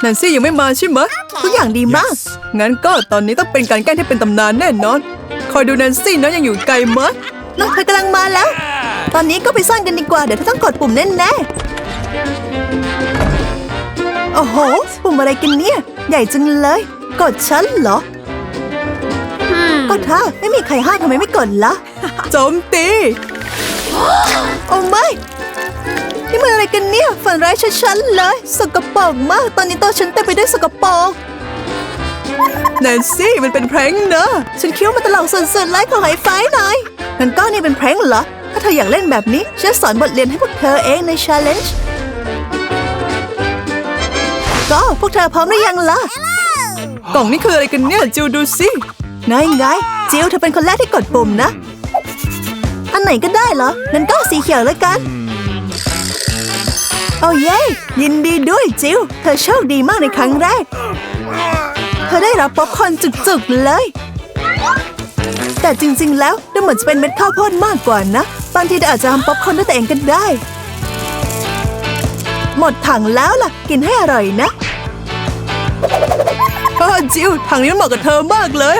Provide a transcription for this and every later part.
แนนซี่ยังไม่มาใช่ไหมะทุกอย่างดีมาก งั้นก็ตอนนี้ต้องเป็นการแกล้งที่เป็นตำนานแน่นอน คอยดูแนนซี่นะยังอยู่ไกลมั้ยน้องเธอกำลังมาแล้ว ตอนนี้ก็ไปซ่อนกันดีกว่า เดี๋ยวเธอต้องกดปุ่มแน่ๆโอ้โห ปุ่มอะไรกันเนี่ย ใหญ่จังเลย กดฉันเหรอ ก็ถ้าไม่มีใครห้ามทำไมไม่กดละโจมตี โอ้ไม่ นี่มันอะไรกันเนี่ยฝันร้ายชัดๆเลย สกปรกมาก ตอนนี้โตัวฉันเต็มไปด้วยสกปรกแนนซี่มันเป็นแพร้งนะฉันคิดว่ามันตลกสุดๆเลยขอไฮไฟว์หน่อยงั้นก็นี่เป็นแพร้งเหรอ ถ้าเธออยากเล่นแบบนี้ฉันสอนบทเรียนให้พวกเธอเองใน challenge ก็พวกเธอพร้อมหรือยังล่ะกล่องนี้คืออะไรกันเนี่ยจิวดูสิไงไงจิวเธอเป็นคนแรกที่กดปุ่มนะ อันไหนก็ได้เหรองั้นก็สีเขียวแล้วกัน โอ้เย้ยินดีด้วยจิวเธอโชคดีมากในครั้งแรก เธอได้รับป๊อปคอนจุกๆเลย แต่จริงๆ แล้วดูเหมือนจะเป็นเม็ดข้าวโพดมากกว่านะบางทีเธออาจจะทำป๊อปคอนด้วยตัวเองก็ได้ หมดถังแล้วล่ะ กินให้อร่อยนะเออจิวทางนี้เหมาะกับเธอมากเลย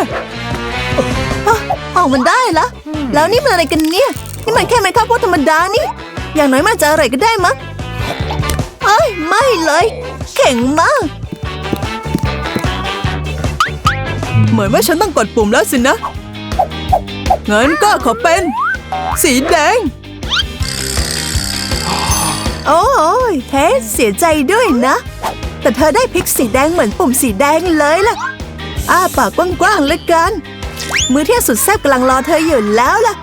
อออกมันได้ละแล้วนี่มันอะไรกันเนี่ย นี่มันแค่เม็ดข้าวโพดธรรมดานี่ อย่างน้อยมันจจะอร่อยก็ได้มั้ง เอ้ยไม่เลย แข็งมาก เหมือนว่าฉันต้องกดปุ่มแล้วสินะ งั้นก็ขอเป็น สีแดง โอ้ยเทสเสียใจด้วยนะ แต่เธอได้พริกสีแดงเหมือนปุ่มสีแดงเลยล่ะ อ้าปากกว้างๆเลยกัน มือเที่ยงสุดแซ่บกำลังรอเธออยู่แล้วล่ะ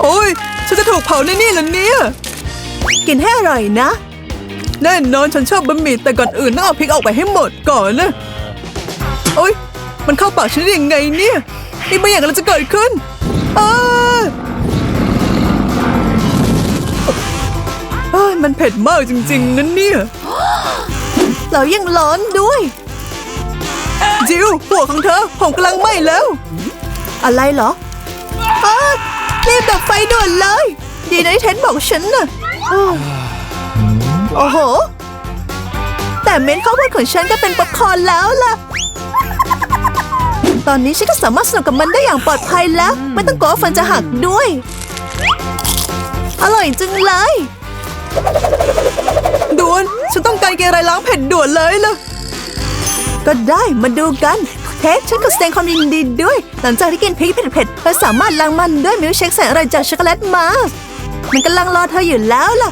โอ้ยฉันจะถูกเผาในนี่เหรอเนี่ย กินให้อร่อยนะ แน่นอนฉันชอบบะหมี่แต่ก่อนอื่นต้องเอาพริกออกไปให้หมดก่อนนะโอ๊ย มันเข้าปากฉันได้ยังไงเนี่ยนี่บางอย่างกำลังจะเกิดขึ้นอ้าเอ้ยมันเผ็ดมากจริง ๆนั่นเนี่ยเรายังร้อนด้วย จิวหัวของเธอผมกำลังไหม้แล้ว อะไรเหรออ้ารีบดับไฟด่วนเลย ดีนะที่เทนบอกฉันน่ะอ้าว โอ้โห แต่เม็ดข้าวโพดของฉันก็เป็นป๊อปคอร์นแล้วล่ะ ตอนนี้ฉันก็สามารถสนุกกับมันได้อย่างปลอดภัยแล้ว ไม่ต้องกลัวว่าฟันจะหักด้วย อร่อยจังเลยด่วนฉันต้องการเกลือล้างเผ็ดด่วนเลยล่ะ ก็ได้มาดูกันเทสฉันก็แสดงความยินดีด้วย หลังจากที่กินพริกเผ็ดๆเธอสามารถล้างมันด้วยมิลค์เชคแสนอร่อยจากช็อกโกแลตมาส มันกำลังรอเธออยู่แล้วล่ะ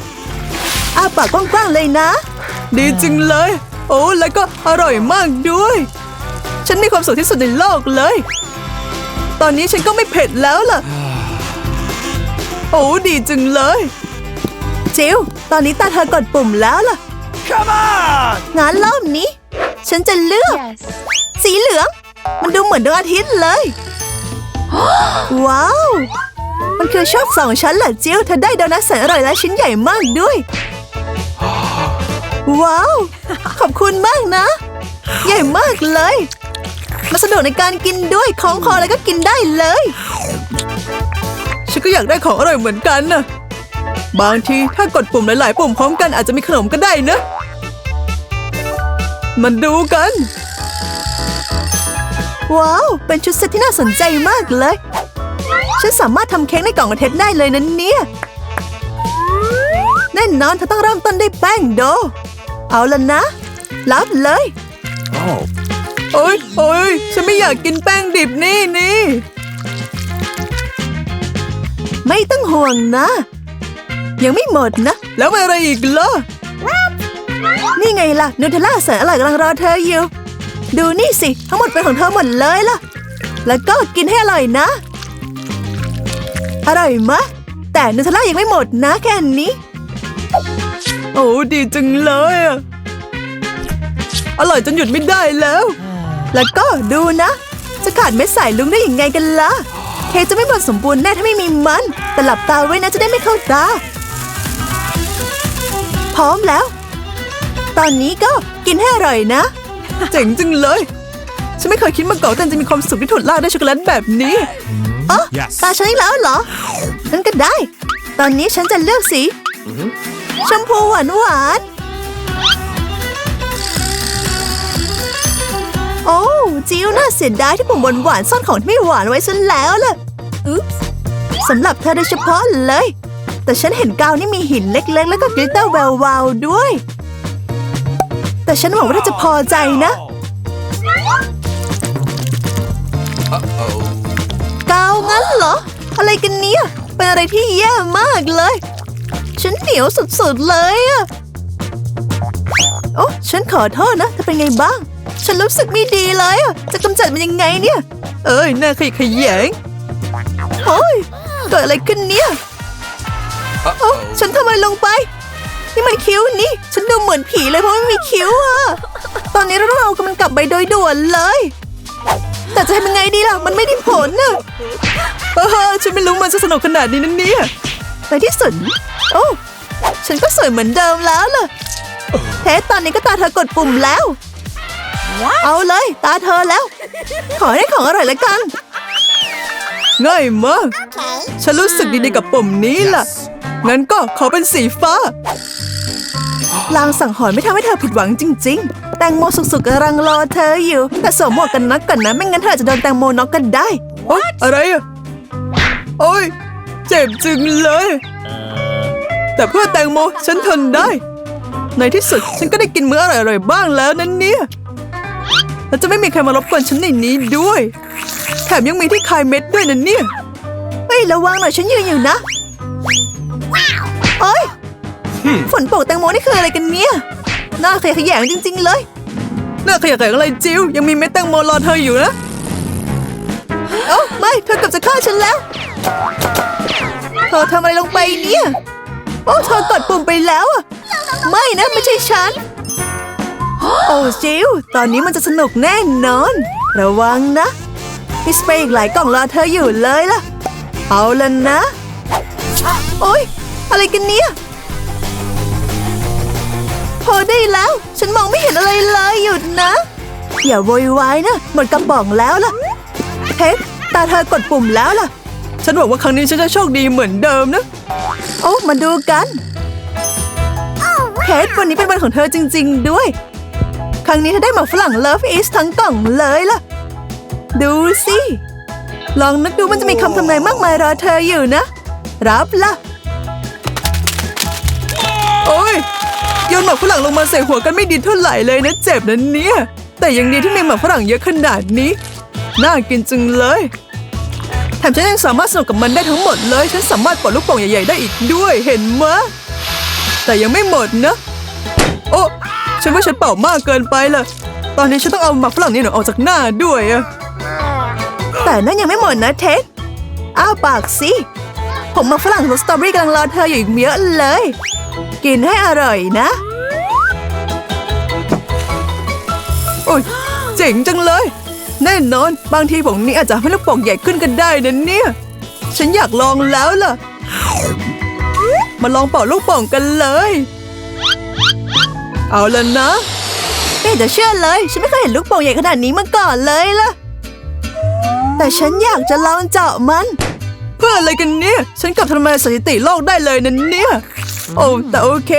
อ้าปากกว้างๆเลยนะ ดีจริงเลย โอ้แล้วก็อร่อยมากด้วย ฉันมีความสุขที่สุดในโลกเลย ตอนนี้ฉันก็ไม่เผ็ดแล้วล่ะ โอ้ดีจังเลยจิวตอนนี้ตาเธอกดปุ่มแล้วล่ะ Come on! งานรอบนี้ ฉันจะเลือกสีเหลือง มันดูเหมือนดวงอาทิตย์เลย ว้าว มันคือชอบสองชั้นเหรอจิวเธอได้โดนัทแสนอร่อยและชิ้นใหญ่มากด้วย ว้าว ขอบคุณมากนะ ใหญ่มากเลยมาสะดวกในการกินด้วยของคอแล้วก็กินได้เลย ฉันก็อยากได้ของอร่อยเหมือนกันนะบางทีถ้ากดปุ่มหลาย ๆ ปุ่มพร้อมกันอาจจะมีขนมก็ได้นะ มันดูกัน ว้าว เป็นชุดเซ็ตที่น่าสนใจมากเลย ฉันสามารถทำเค้กในกล่องกระเทศได้เลยนะเนี่ยแน่นอนเธอต้องเริ่มต้นด้วยแป้งโด เอาละนะ รับเลย Oh. โอ๊ยโอ๊ยฉันไม่อยากกินแป้งดิบนี่นี่ ไม่ต้องห่วงนะ ยังไม่หมดนะ แล้วอะไรอีกล่ะ นี่ไงล่ะนูเทลล่าแสนอร่อยกำลังรอเธออยู่ ดูนี่สิ ทั้งหมดเป็นของเธอหมดเลยล่ะ แล้วก็กินให้อร่อยนะ อร่อยมะ แต่นูเทลล่ายังไม่หมดนะแค่นี้ โอ้ดีจังเลยอะอร่อยจนหยุดไม่ได้แล้ว แล้วก็ดูนะ จะขาดเม็ดสายลุงได้ยังไงกันล่ะเคจะไม่หมดสมบูรณ์แน่ถ้าไม่มีมัน แต่หลับตาไว้นะจะได้ไม่เข้าตา พร้อมแล้ว ตอนนี้ก็กินให้อร่อยนะ เจ๋งจังเลย ฉันไม่เคยคิดมาก่อนว่จะมีความสุขที่ถูกล่าด้วยช็อกโกแลตแบบนี้ โอ้ตาฉันอีกแล้วเหรอนั่นก็ได้ ตอนนี้ฉันจะเลือกสีชมพูหวานหวานโอ้จิวน่าเสียดายที่ผมบนหวานซ่อนของไม่หวานไว้ฉันแล้วล่ะสำหรับเธอโดยเฉพาะเลย แต่ฉันเห็นกาวนี่มีหินเล็กๆ แล้วก็กลิตเตอร์แวววาวด้วย แต่ฉันหวังว่าเธอจะพอใจนะ งั้นเหรอ อะไรกันเนี่ย เป็นอะไรที่แย่มากเลย ฉันเหนียวสุดๆเลยอะโอ้ฉันขอโทษนะเธอเป็นไงบ้าง ฉันรู้สึกไม่ดีเลยอะจะกำจัดมันยังไงเนี่ย เอ้ยน่าขยขยงโอ้ยเกิดอะไรขึ้นเนี่ยโอ้ฉันทำอะไรลงไปนี่มันคิ้วนี่ ฉันดูเหมือนผีเลยเพราะไม่มีคิ้วอะตอนนี้เราต้องเอามันกลับไปโดยด่วนเลย แต่จะทำยังไงดีล่ะ มันไม่ได้ผลน่ะเออฉันไม่รู้มันจะสนุกขนาดนี้นั่นเนี่ยในที่สุดโอ้ฉันก็สวยเหมือนเดิมแล้วล่ะเทสตอนนี้ก็ตาเธอกดปุ่มแล้ว เอาเลยตาเธอแล้ว ขอให้ของอร่อยแล้วกัน ง่ายมาก ฉันรู้สึกดีๆกับปุ่มนี้ล่ะ งั้นก็ขอเป็นสีฟ้า ลางสังหรณ์ไม่ทำให้เธอผิดหวังจริง ๆ แตงโมสุกๆกำลังรอเธออยู่ แต่สวมหมวกกันน็อกก่อนนะ ไม่งั้นเธออาจจะโดนแตงโมน็อกกันได้โอ๊ยอะไรอะโอ้ยเจ็บจึงเลย แต่เพื่อแตงโมฉันทนได้ ในที่สุดฉันก็ได้กินมื้ออร่อยๆบ้างแล้วนั่นเนี่ยแล้วจะไม่มีใครมารบกวนฉันในนี้ด้วย แถมยังมีที่คายเม็ดด้วยนั่นเนี่ยเฮ้ยระวังหน่อยฉันยืนอยู่นะ โอ้ยฝนโปกแตงโมนี่คืออะไรกันเนี่ยน่าขยะแขยงจริง ๆ เลยน่าขยะแขยงอะไรจิวยังมีเม็ดแตงโมรอเธออยู่นะเอ้าไม่เธอเกับจะฆ่าฉันแล้วเธอทำอะไรลงไปเนี่ยโอ้เธอกดปุ่มไปแล้วอะไม่นะไม่ใช่ฉันโอ้จิวตอนนี้มันจะสนุกแน่นอน ระวังนะมีสเปรย์อีกหลายกล่องรอเธออยู่เลยล่ะ เอาละนะ โอ๊ย อะไรกันเนี่ย พอได้แล้ว ฉันมองไม่เห็นอะไรเลยหยุดนะ อย่าโวยวายนะ หมดกระป๋องแล้วล่ะ เฮ้ตาเธอกดปุ่มแล้วล่ะ ฉันหวังว่าครั้งนี้ฉันจะโชคดีเหมือนเดิมนะ โอ้มาดูกันเคทวันนี้เป็นวันของเธอจริง ๆ ด้วย ครั้งนี้เธอได้หมากฝรั่ง Love Is ทั้งกล่องเลยล่ะ ดูสิ ลองนึกดูมันจะมีคำทำนายมากมายรอเธออยู่นะ รับละโอ้ยโยนหมากฝรั่งลงมาใส่หัวกันไม่ดีเท่าไหร่เลยนะเจ็บนะเนี่ย แต่ยังดีที่มีหมากฝรั่งเยอะขนาดนี้ น่ากินจังเลยแถมฉันยังสามารถสนุกกับมันได้ทั้งหมดเลย ฉันสามารถปลดลูกโป่งใหญ่ๆได้อีกด้วยเห็นมะแต่ยังไม่หมดนะ โอ้ฉันว่าฉันเป่ามากเกินไปละตอนนี้ฉันต้องเอาหมากฝรั่งนี่หนูออกจากหน้าด้วยอะแต่นั่นยังไม่หมดนะเท็ดอ้าปากสิ ผมมาฝรั่งรสสตรอเบอรี่กำลังรอเธออยู่อีกเยอะเลย กินให้อร่อยนะ โอ้ยเจ๋งจังเลย แน่นอน บางทีผงนี้อาจจะให้ลูกโป่งใหญ่ขึ้นกันได้นะเนี่ย ฉันอยากลองแล้วล่ะ มาลองเป่าลูกโป่งกันเลย เอาละนะไม่จะเชื่อเลย ฉันไม่เคยเห็นลูกโป่งใหญ่ขนาดนี้มาก่อนเลยล่ะ แต่ฉันอยากจะลองเจาะมัน เพื่ออะไรกันเนี่ย ฉันกลับทำลายสถิติโลกได้เลยนะเนี่ย โอ้แต่โอเค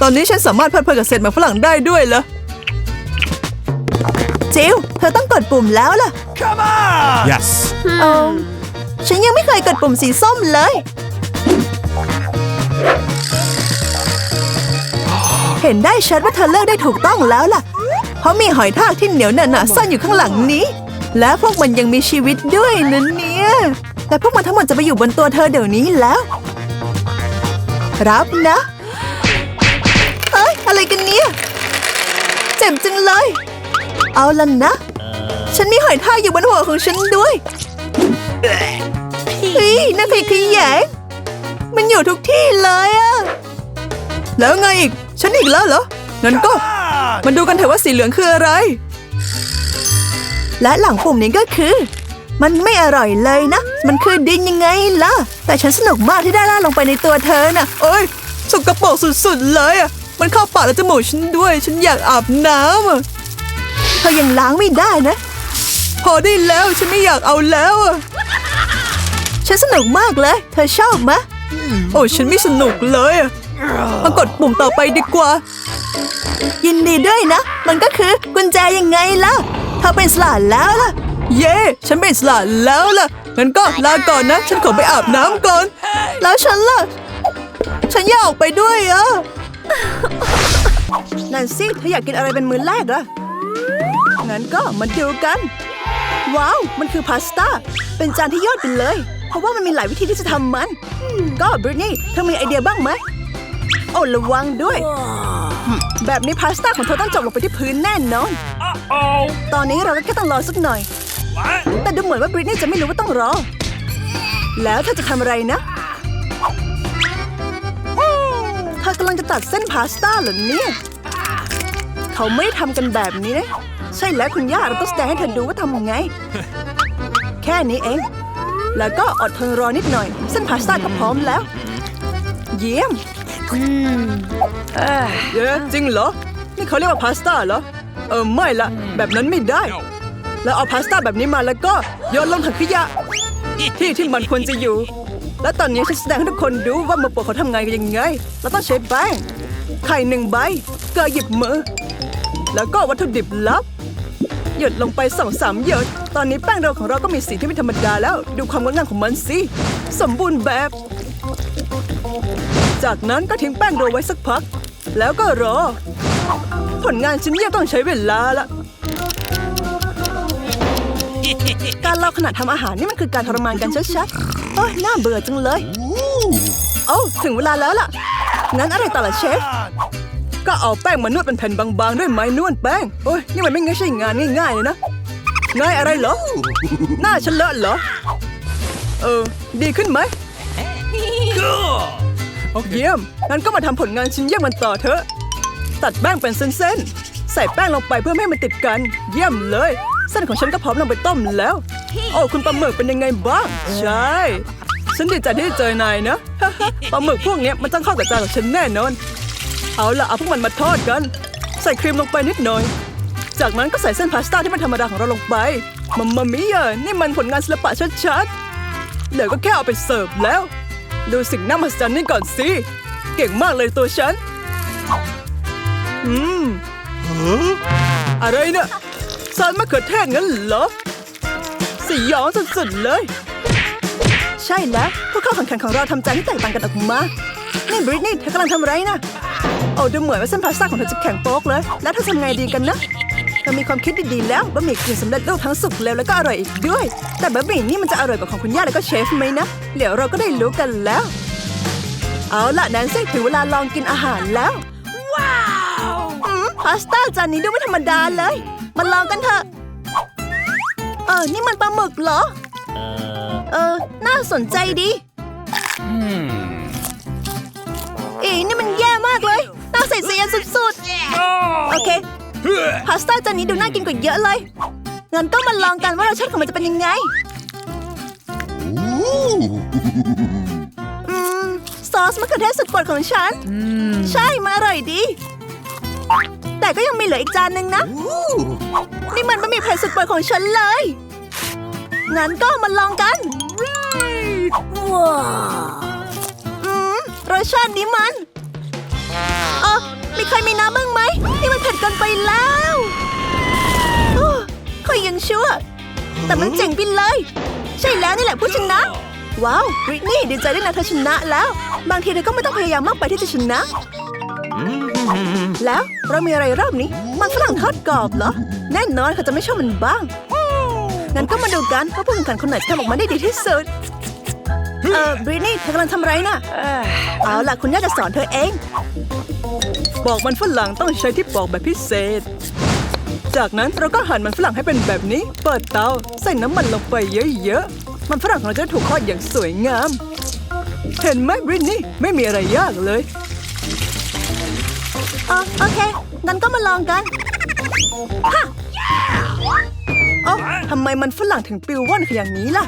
ตอนนี้ฉันสามารถเพลิดเพลินกับเศษหมากฝรั่งได้ด้วยเหรอจิวเธอต้องกดปุ่มแล้วล่ะ Come on! Yes. เออฉันยังไม่เคยกดปุ่มสีส้มเลย เห็นได้ชัดว่าเธอเลือกได้ถูกต้องแล้วล่ะ เพราะมีหอยทากที่เหนียวหนาๆซ่อนอยู่ข้างหลังนี้ และพวกมันยังมีชีวิตด้วยนะเนี่ย แต่พวกมันทั้งหมดจะไปอยู่บนตัวเธอเดี๋ยวนี้แล้ว รับนะเอ้ย อะไรกันเนี่ย เจ็บจังเลย เอาละนะ ฉันมีหอยทากอยู่บนหัวของฉันด้วยเฮ้ยน่าขยะแขยงมันอยู่ทุกที่เลยอะแล้วไงอีก ฉันอีกแล้วเหรองั้นก็ On! มาดูกันเถอะว่าสีเหลืองคืออะไร และหลังปุ่มนี้ก็คือ มันไม่อร่อยเลยนะ มันคือดินยังไงล่ะ แต่ฉันสนุกมากที่ได้ล่าลงไปในตัวเธอน่ะโอ้ยสกปรกสุดๆเลยอะ มันเข้าปากและจมูกฉันด้วย ฉันอยากอาบน้ำอะเธอยังล้างไม่ได้นะ พอได้แล้วฉันไม่อยากเอาแล้วอะ ฉันสนุกมากเลย เธอชอบไหมโอ้ฉันไม่สนุกเลยอะมากดปุ่มต่อไปดีกว่า ยินดีด้วยนะ มันก็คือกุญแจยังไงล่ะเธอเป็นสลาแล้วล่ะ เย้ ฉันเป็นอิสระแล้วล่ะ งั้นก็ลาก่อนนะ ฉันขอไปอาบน้ำก่อน แล้วฉันล่ะ ฉันอยากออกไปด้วยอะนั่นสิเธออยากกินอะไรเป็นมื้อแรกเหรอ งั้นก็มาดูกัน ว้าว มันคือพาสต้า เป็นจานที่ยอดไปเลย เพราะว่ามันมีหลายวิธีที่จะทำมัน ก็บริตนี่เธอมีไอเดียบ้างไหม โอ้ระวังด้วย แบบนี้พาสต้าของเธอต้องจบลงไปที่พื้นแน่นอน Uh-oh. ตอนนี้เราก็แค่ต้องรอสักหน่อย What? แต่ดูเหมือนว่าบริตนี่จะไม่รู้ว่าต้องรอ แล้วเธอจะทำอะไรนะเธอกำลังจะตัดเส้นพาสต้าเหรอเนี่ยเขาไม่ทำกันแบบนี้นะ ใช่แล้วคุณย่าเราต้องแสดงให้เธอดูว่าทำไง แค่นี้เอง แล้วก็อดทนรอนิดหน่อย เส้นพาสต้าก็พร้อมแล้ว เยี่ยมเย้จริงเหรอ นี่เขาเรียกว่าพาสต้าเหรอ เออไม่ละ แบบนั้นไม่ได้ แล้วเอาพาสต้าแบบนี้มาแล้วก็โยนลงถังขยะที่ที่มันควรจะอยู่ และตอนนี้ฉันแสดงให้ทุกคนดูว่ามือโปรเขาทำงานกันยังไงเราต้องใช้แป้งไข่หนึ่งใบเกลือหยิบมือ แล้วก็วัตถุดิบลับ หยดลงไปสองสามหยด ตอนนี้แป้งเราของเราก็มีสีที่ไม่ธรรมดาแล้ว ดูความงดงามของมันสิ สมบูรณ์แบบ จากนั้นก็ทิ้งแป้งโรไว้สักพัก แล้วก็รอ ผลงานชิ้นนี้ต้องใช้เวลาละ การรอขณะทำอาหารนี่มันคือการทรมานกันชัดๆโอ้ยน่าเบื่อจังเลย โอ้ถึงเวลาแล้วล่ะ งั้นอะไรต่อล่ะเชฟ ก็เอาแป้งมานวดเป็นแผ่นบางๆ ด้วยไม้นวดแป้ง โอ้ยนี่มันไม่ใช่งานง่ายๆเลยนะง่ายอะไรเหรอ หน้าฉันเลอะเหรอ เออ ดีขึ้นไหม Cool. เยี่ยม งั้นก็มาทำผลงานชิ้นเยี่ยมมันต่อเถอะ ตัดแป้งเป็นเส้นๆ ใส่แป้งลงไปเพื่อไม่ให้มันติดกัน เยี่ยมเลย เส้นของฉันก็พร้อมนำไปต้มแล้ว โอ้คุณปลาหมึกเป็นยังไงบ้าง ใช่ ฉันดีใจที่ได้เจอนายนะปลาหมึกพวกเนี้ยมันต้องเข้ากับจานของฉันแน่นอน เอาล่ะเอาพวกมันมาทอดกัน ใส่ครีมลงไปนิดหน่อย จากนั้นก็ใส่เส้นพาสต้าที่มันธรรมดาของเราลงไปมัมมามิยะนี่มันผลงานศิลปะชัดๆเหลือก็แค่เอาไปเสิร์ฟแล้ว ดูสิ่งน่ามหัศจรรย์นี่ก่อนสิเก่งมากเลยตัวฉัน อืมอะไรเนี่ย ซอสมะเขือเทศงั้นเหรอสยองสุดๆเลย ใช่แล้วผู้เข้าแข่งขันของเราทำจานที่แตกต่างกันออกมานี่บริตนี่เธอกำลังทำอะไรนะโอ้ดูเหมือนว่าเส้นพาสต้าของเธอจะแข็งโป๊กเลย แล้วเธอทำไงดีกันนะเรามีความคิดดีๆแล้วบะหมี่กึ่งสำเร็จรูปทั้งสุกเร็วแล้วก็อร่อยอีกด้วย แต่บะหมี่นี่มันจะอร่อยกว่าของคุณย่าแล้วก็เชฟไหมนะเดี๋ยวเราก็ได้รู้กันแล้ว เอาล่ะแนนซี่ถึงเวลาลองกินอาหารแล้ว ว้าวพาสต้าจานนี้ดูไม่ธรรมดาเลย มาลองกันเถอะ เออ นี่มันปลาหมึกเหรอ เออ น่าสนใจดีอีนี่มันแย่มากเลย น่าใส่เสียสุดๆ โอเค พาสต้าจานนี้ดูน่ากินกว่าเยอะเลย งั้นก็มาลองกันว่ารสชาติของมันจะเป็นยังไง อืม ซอสมะเขือเทศสุดโปรดของฉัน ใช่มาอร่อยดี แต่ก็ยังมีเหลืออีกจานหนึ่งนะ นี่มันบะหมี่เผ็ดสุดโปรดของฉันเลย งั้นก็มาลองกันว้าวอืมรสชาตินี้มันเออมีใครมีน้ำบ้างไหม นี่มันเผ็ดเกินไปแล้วโอ้ค่อยยังชั่ว แต่มันเจ๋งไปเลย ใช่แล้วนี่แหละผู้ชนะ ว้าวบริตนี่ดีใจด้วยนะเธอชนะแล้ว บางทีเธอก็ไม่ต้องพยายามมากไปที่จะชนะ แล้วเรามีอะไรรอบนี้ มันฝรั่งทอดกรอบเหรอ แน่นอนเขาจะไม่ชอบมันบ้าง งั้นก็มาดูกันว่าผู้แข่งขันคนไหนจะทำออกมาได้ดีที่สุด เออบรินี่เธอกำลังทำไรน่ะ เอาล่ะคุณย่าจะสอนเธอเองปอกมันฝรั่งต้องใช้ที่ปอกแบบพิเศษ จากนั้นเราก็หั่นมันฝรั่งให้เป็นแบบนี้ เปิดเตาใส่น้ำมันลงไปเยอะๆ มันฝรั่งของเราจะถูกทอดอย่างสวยงาม เห็นไหมบริตนี่ไม่มีอะไรยากเลย อ๋อโอเค งั้นก็มาลองกันเอ้าทำไมมันฝรั่งถึงปลิวว่อนขอย่างนี้ล่ะ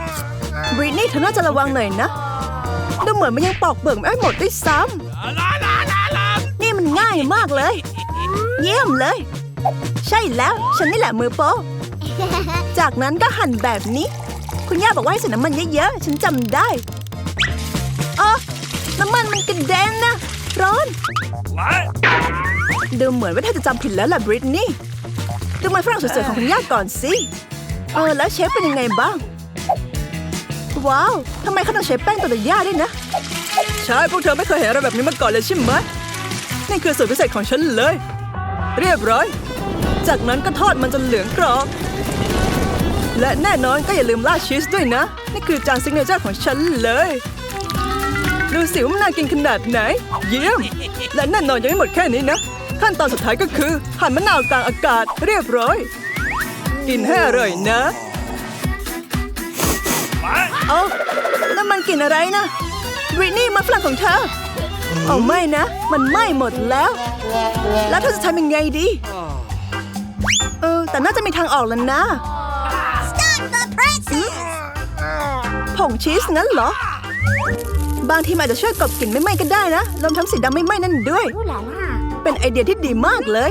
บริตนี่เธอน่าจะระวังหน่อยนะดูเหมือนมันยังปอกเปลือกไม่หมดด้วยซ้ La la la la. นี่มันง่ายมากเลย เยี่ยมเลย ใช่แล้ว ฉันนี่แหละมือโปรจากนั้นก็หั่นแบบนี้ คุณย่าบอกว่าให้ใส่น้ำมันเยอะๆ ฉันจำได้อ๋อน้ำมันมันกระเด็นนะ ร้อน ดูเหมือนว่าเธอจะจำผิดแล้วล่ะบริตนี่ ดูมันฝรั่งสวยๆของคุณย่าก่อนสิ เออ แล้วเชฟเป็นยังไงบ้าง ว้าวทำไมเขาต้องใช้แป้งตัวย่าด้วยนะ ใช่ พวกเธอไม่เคยเห็นอะไรแบบนี้มาก่อนเลยใช่ไหมนี่คือสูตรพิเศษของฉันเลย เรียบร้อย จากนั้นก็ทอดมันจนเหลืองกรอบและแน่นอนก็อย่าลืมราดชีสด้วยนะ นี่คือจานซิกเนเจอร์ของฉันเลย ดูสิว่ามันน่ากินขนาดไหน เยี่ยม และแน่นอนยังไม่หมดแค่นี้นะ ขั้นตอนสุดท้ายก็คือ หั่นมะนาวกลางอากาศเรียบร้อย กินให้อร่อยนะ เอ้านั่นมันกลิ่นอะไรนะบริตนี่มันฝรั่งของเธอ เอาไม่นะ มันไหม้หมดแล้ว แล้วเธอจะทำยังไงดี เออ แต่น่าจะมีทางออกแล้วนะผงชีสงั้นเหรอ บางทีมันอาจจะช่วยกลบกลิ่นไม่ไหม้ก็ได้นะรวมทั้งสีดำไม่ไหม้นั่นด้วย เป็นไอเดียที่ดีมากเลย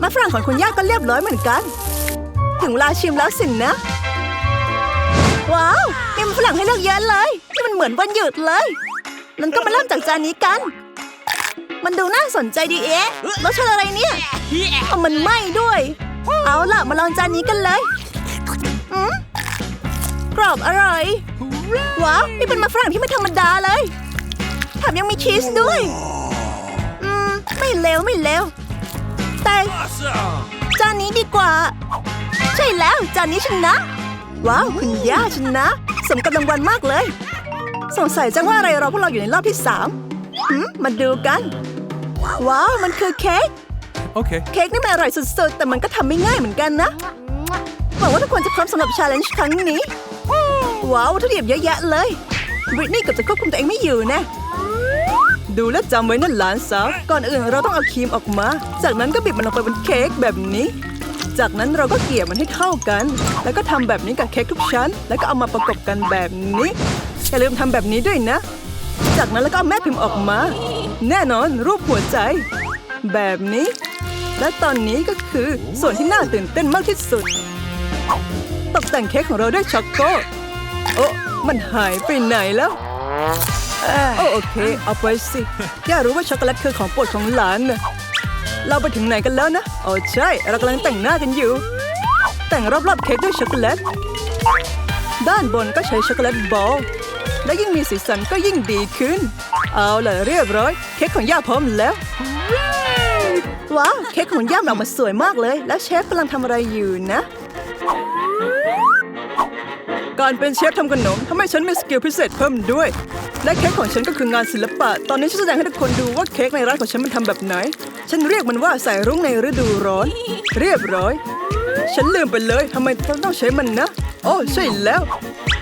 มะฝรั่งของคุณย่าก็เรียบร้อยเหมือนกัน ถึงเวลาชิมแล้วสินนะ ว้าวมีมันฝรั่งให้เลือกเยอะเลยนี่มันเหมือนวันหยุดเลยนั้นก็มาเริ่มจากจานนี้กัน มันดูน่าสนใจดีเอ๊ะรสชาติอะไรเนี่ยเอามันไหม้ด้วย เอาล่ะมาลองจานนี้กันเลยกรอบอร่อย ว้าว นี่เป็นมะฝรั่งที่ไม่ธรรมดาเลยแถมยังมีชีสด้วย ไม่เลวไม่เลวแต่ Awesome. จานนี้ดีกว่า ใช่แล้ว จานนี้ชนะ ว้าว คุณย่าชนะ สมกับรางวัลมากเลย สงสัยจังว่าอะไรเราพวกเราอยู่ในรอบที่สามหืมมาดูกัน ว้าว มันคือเค้ก Okay. เค้กนี่มันอร่อยสุดๆ แต่มันก็ทำไม่ง่ายเหมือนกันนะหวังว่าทุกคนจะพร้อมสำหรับชาเลนจ์ครั้งนี้ ว้าววัตถุดิบเยอะแยะเลยบริตนี่เกับจะควบคุมตัวเองไม่อยู่นะ ดูและจำไว้นั่นหลานสาว ก่อนอื่นเราต้องเอาครีมออกมา จากนั้นก็บีบมันลงไปบนเค้กแบบนี้ จากนั้นเราก็เกลี่ยมันให้เท่ากัน แล้วก็ทำแบบนี้กับเค้กทุกชั้น แล้วก็เอามาประกบกันแบบนี้ อย่าลืมทำแบบนี้ด้วยนะ จากนั้นแล้วก็เอาแม่พิมพ์ออกมา แน่นอนรูปหัวใจ แบบนี้ และตอนนี้ก็คือส่วนที่น่าตื่นเต้นมากที่สุด ตกแต่งเค้กของเราด้วยช็อกโก โอ้มันหายไปไหนแล้ว โอ้โอเค เอาไปสิย่ารู้ว่าช็อกโกแลตคือของโปรดของหลานนะเราไปถึงไหนกันแล้วนะโอ้ใช่ เรากำลังแต่งหน้ากันอยู่ แต่งรอบๆเค้กด้วยช็อกโกแลต ด้านบนก็ใช้ช็อกโกแลตบอล และยิ่งมีสีสันก็ยิ่งดีขึ้น เอาล่ะเรียบร้อย เค้กของย่าพร้อมแล้ว ว้าว เค้กของย่าออกมาสวยมากเลย แล้วเชฟกำลังทำอะไรอยู่นะ การเป็นเชฟทำขนมทำให้ฉันมีสกิลพิเศษเพิ่มด้วย และเค้กของฉันก็คืองานศิลปะ ตอนนี้ฉันแสดงให้ทุกคนดูว่าเค้กในร้านของฉันมันทำแบบไหน ฉันเรียกมันว่าสายรุ้งในฤดูร้อน เรียบร้อย ฉันลืมไปเลยทำไมเราต้องใช้มันนะ โอ้ใช่แล้ว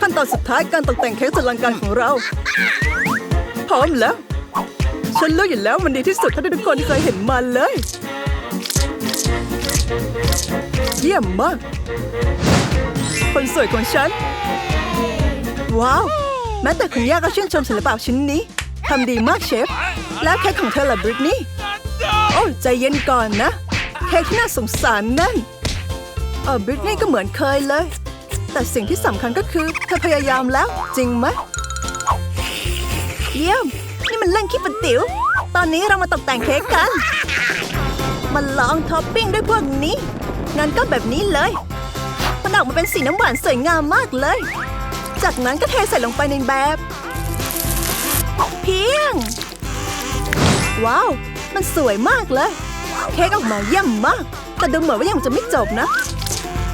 ขั้นตอนสุดท้ายการตกแต่งเค้กสุดลังการของเรา พร้อมแล้ว ฉันรู้อยู่แล้วมันดีที่สุดเท่าที่ทุกคนเคยเห็นมาเลย เยี่ยมมาก คนสวยของฉัน ว้าว ม้แต่คุณย่าก็ชื่นชมศิลปะชิ้นนี้ทำดีมากเชฟ แล้วเค้กของเธอล่ะบริตนี่โอ้ใจเย็นก่อนนะเค้กที่น่าสงสารนั่นเออบริตนี่ก็เหมือนเคยเลย แต่สิ่งที่สำคัญก็คือเธอพยายามแล้วจริงไหมเยี่ยม นี่มันเรื่องคิดปะติ๋ว ตอนนี้เรามาตกแต่งเค้กกัน มาลองท็อปปิ้งด้วยพวกนี้งั้นก็แบบนี้เลย มันออกมาเป็นสีน้ำหวานสวยงามมากเลย จากนั้นก็เทใส่ลงไปในแบบ เพียง ว้าว มันสวยมากเลย เค้กออกมาเยี่ยมมาก แต่ดูเหมือนว่ายังจะไม่จบนะ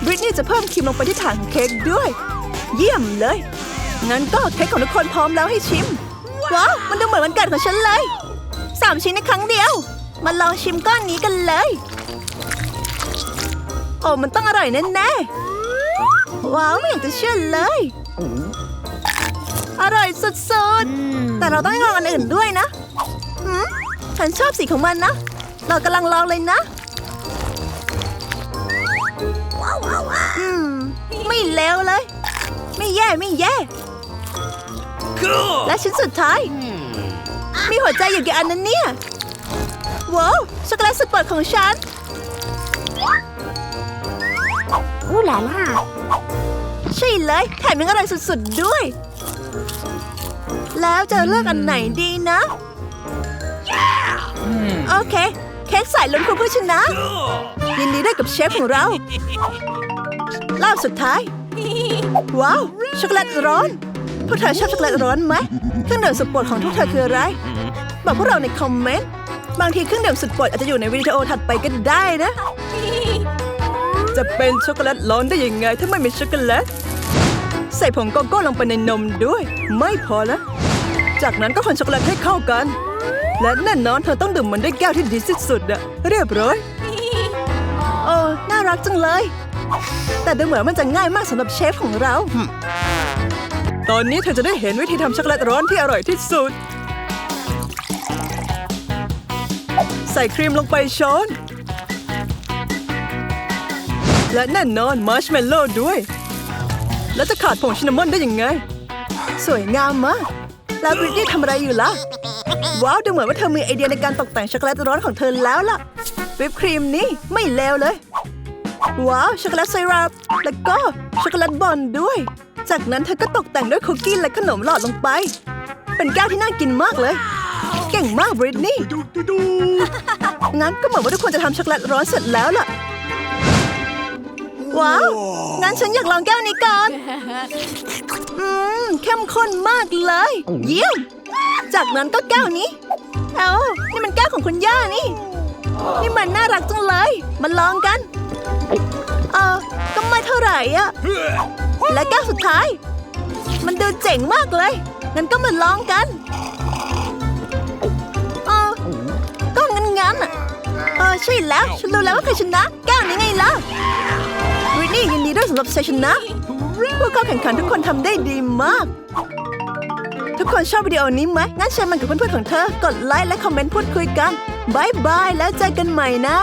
บริตนี่จะเพิ่มครีมลงไปที่ฐานของเค้กด้วย เยี่ยมเลย งั้นก็เค้กของทุกคนพร้อมแล้วให้ชิม ว้าว มันดูเหมือนวันเกิดของฉันเลยสามชิ้นในครั้งเดียว มาลองชิมก้อนนี้กันเลย โอ้มันต้องอร่อยแน่ๆ ว้าวไม่อยากจะเชื่อเลย อร่อยสุดๆ แต่เราต้องลองอันอื่นด้วยนะหืมฉันชอบสีของมันนะ เรากำลังลองเลยนะอืมไม่เลวเลย ไม่แย่ไม่แย่ Cool. และชิ้นสุดท้าย มีหัวใจอยู่กี่อันนั้นเนี่ยว้าวช็อกโกแลตสุดโปรดของฉัน Ooh la la. ใช่เลย แถมยังอร่อยสุดๆด้วย แล้วจะเลือกอันไหนดีนะ โอเค เค้กสายลุ้นของผู้ชนะ ยินดีด้วยกับเชฟของเรารอบสุดท้าย ว้าว ช็อกโกแลตร้อนพวกเธอชอบช็อกโกแลตร้อนไหมเครื่องดื่มสุดโปรดของทุกเธอคืออะไร บอกพวกเราในคอมเมนต์ บางทีเครื่องดื่มสุดโปรดอาจจะอยู่ในวิดีโอถัดไปก็ได้นะ จะเป็นช็อกโกแลตร้อนได้ยังไงถ้าไม่มีช็อกโกแลต ใส่ผงโกโก้ลงไปในนมด้วย ไม่พอแล้ว จากนั้นก็คนช็อกโกแลตให้เข้ากัน และแน่นอนเธอต้องดื่มมันด้วยแก้วที่ดีที่สุดอะเรียบร้อยโอ้น่ารักจังเลย แต่ดูเหมือนมันจะง่ายมากสำหรับเชฟของเรา ตอนนี้เธอจะได้เห็นวิธีทำช็อกโกแลตร้อนที่อร่อยที่สุด ใส่ครีมลงไปช้อนและแน่นอนมาร์ชเมลโล่ด้วย แล้วจะขาดผงชินนามอนได้ยังไง สวยงามมาก แล้วบริตนี่ทำอะไรอยู่ล่ะ ว้าว ดูเหมือนว่าเธอมีไอเดียในการตกแต่งช็อกโกแลตร้อนของเธอแล้วล่ะ วิปครีมนี่ไม่เลวเลย ว้าว ช็อกโกแลตไซรัป แล้วก็ช็อกโกแลตบอลด้วย จากนั้นเธอก็ตกแต่งด้วยคุกกี้และขนมหลอดลงไป เป็นแก้วที่น่ากินมากเลย เก่งมากบริตนี่งั้นก็เหมือนว่าทุกคนจะทำช็อกโกแลตร้อนเสร็จแล้วล่ะ ว้าวงั้นฉันอยากลองแก้วนี้ก่อน อืม เข้มข้นมากเลย เยี่ยม จากนั้นก็แก้วนี้ เอ้านี่มันแก้วของคุณย่านี่ นี่มันน่ารักจังเลยมาลองกัน เออก็ไม่เท่าไหร่อะและแก้วสุดท้าย มันดูเจ๋งมากเลย งั้นก็มาลองกัน เออก็งั้นงั้นๆอะเออใช่แล้ว ฉันรู้แล้วว่าใครชนะ แก้วนี้ไงล่ะ นี่ยินดีด้วยสำหรับชัยชนะพวกเข้าแข่งขันทุกคนทำได้ดีมาก ทุกคนชอบวิดีโอนี้ไหมงั้นแชร์มันกับเพื่อนๆของเธอ กดไลค์และคอมเมนต์พูดคุยกันบายบายแล้วเจอกันใหม่นะ